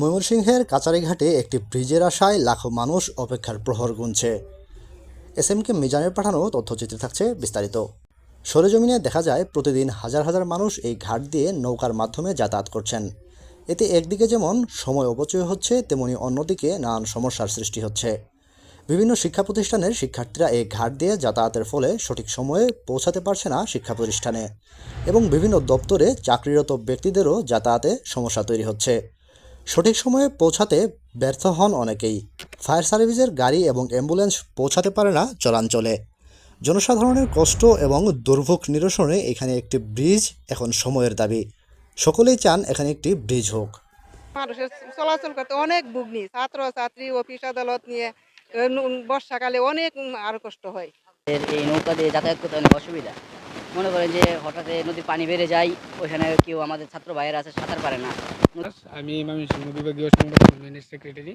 ময়মনসিংহের কাচারিঘাটে একটি ব্রিজের আশায় লাখো মানুষ অপেক্ষার প্রহর গুনছে। এস এম কে মিজানের পাঠানো তথ্যচিত্রে থাকছে বিস্তারিত। সরেজমিনে দেখা যায়, প্রতিদিন হাজার হাজার মানুষ এই ঘাট দিয়ে নৌকার মাধ্যমে যাতায়াত করছেন। এতে একদিকে যেমন সময় অপচয় হচ্ছে, তেমনি অন্যদিকে নানান সমস্যার সৃষ্টি হচ্ছে। বিভিন্ন শিক্ষা প্রতিষ্ঠানের শিক্ষার্থীরা এই ঘাট দিয়ে যাতায়াতের ফলে সঠিক সময়ে পৌঁছাতে পারছে না শিক্ষা প্রতিষ্ঠানে। এবং বিভিন্ন দপ্তরে চাকরিরত ব্যক্তিদেরও যাতায়াতে সমস্যা তৈরি হচ্ছে। সঠিক সময়ে পৌঁছাতে ব্যর্থ হন অনেকেই। ফায়ার সার্ভিসের গাড়ি এবং অ্যাম্বুলেন্স পৌঁছাতে পারে না চলাঞ্চলে। জনসাধারণের কষ্ট এবং দুর্ভোগ নিরসনে এখানে একটি ব্রিজ এখন সময়ের দাবি। সকলেই চান এখানে একটি ব্রিজ হোক। মানুষের চলাচল করতে অনেক ভুগনি ছাত্র ছাত্রী অফিস আদালত নিয়ে বর্ষাকালে অনেক আরও কষ্ট হয়। এই নৌকা দিয়ে যাতায়াত করতে অনেক অসুবিধা। মনে করেন যে হঠাৎ নদীর পানি বেড়ে যায়, ওইখানে কেউ আমাদের ছাত্র ভাইয়েরা আছে, সাঁতার পারে না। আমি ময়মনসিংহ বিভাগীয় সম্মেলনের সেক্রেটারি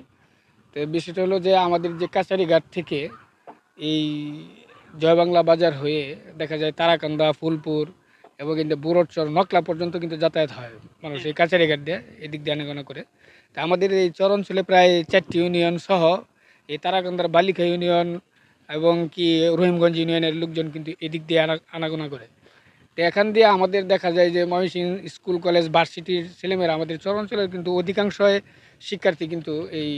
তো বিষয়টা হলো যে আমাদের যে কাছারিঘাট থেকে এই জয়বাংলা বাজার হয়ে দেখা যায় তারাকান্দা, ফুলপুর এবং কিন্তু বুরটচর নকলা পর্যন্ত কিন্তু যাতায়াত হয় মানুষ এই কাছারিঘাট দিয়ে, এদিক দিয়ে আনাগোনা করে। তা আমাদের এই চর অঞ্চলে প্রায় চারটি ইউনিয়ন সহ এই তারাকান্দার বালিকা ইউনিয়ন এবং কি রহিমগঞ্জ ইউনিয়নের লোকজন কিন্তু এদিক দিয়ে আনাগোনা করে। তো এখান দিয়ে আমাদের দেখা যায় যে ময়মনসিংহ স্কুল, কলেজ, ভার্সিটির ছেলেমেয়েরা আমাদের চরাঞ্চলের কিন্তু অধিকাংশই শিক্ষার্থী কিন্তু এই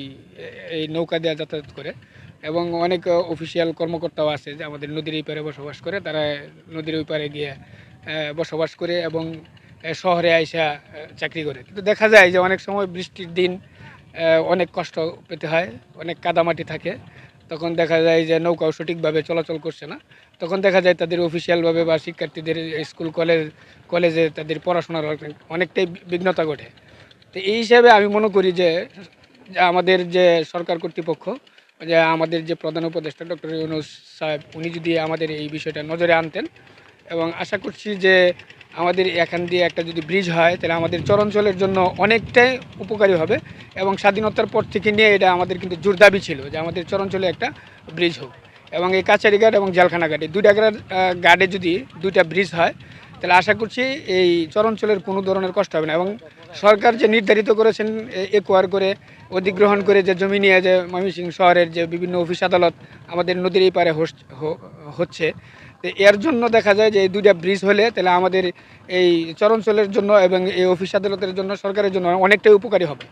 এই নৌকা দিয়ে যাতায়াত করে এবং অনেক অফিসিয়াল কর্মকর্তাও আছে যে আমাদের নদীর এই পারে বসবাস করে। তারা নদীর ওই পারে গিয়ে বসবাস করে এবং শহরে আইসা চাকরি করে। কিন্তু দেখা যায় যে অনেক সময় বৃষ্টির দিন অনেক কষ্ট পেতে হয়, অনেক কাদামাটি থাকে। তখন দেখা যায় যে নৌকাও সঠিকভাবে চলাচল করছে না। তখন দেখা যায় তাদের অফিসিয়ালভাবে বা শিক্ষার্থীদের স্কুল কলেজ কলেজে তাদের পড়াশোনার অনেকটাই বিঘ্নতা ঘটে। তো এই হিসাবে আমি মনে করি যে আমাদের যে সরকার কর্তৃপক্ষ, যে আমাদের যে প্রধান উপদেষ্টা ডক্টর ইউনুস সাহেব, উনি যদি আমাদের এই বিষয়টা নজরে আনতেন এবং আশা করছি যে আমাদের এখান দিয়ে একটা যদি ব্রিজ হয়, তাহলে আমাদের চরাঞ্চলের জন্য অনেকটাই উপকারী হবে এবং স্বাধীনতার পর থেকে নিয়ে এটা আমাদের কিন্তু জোর দাবি ছিল যে আমাদের চরাঞ্চলে একটা ব্রিজ হোক। এবং এই কাছারি ঘাট এবং জেলখানা ঘাটে দুইটা ঘাট ঘাটে যদি দুইটা ব্রিজ হয় তাহলে আশা করছি এই চরাঞ্চলের কোনো ধরনের কষ্ট হবে না এবং সরকার যে নির্ধারিত করেছেন একোয়ার করে, অধিগ্রহণ করে যে জমি নিয়ে যে ময়মনসিংহ শহরের যে বিভিন্ন অফিস আদালত আমাদের নদীর এই পারে হচ্ছে, তো এর জন্য দেখা যায় যে এই দুইটা ব্রিজ হলে তাহলে আমাদের এই চরাঞ্চলের জন্য এবং এই অফিস আদালতের জন্য সরকারের জন্য অনেকটাই উপকারী হবে।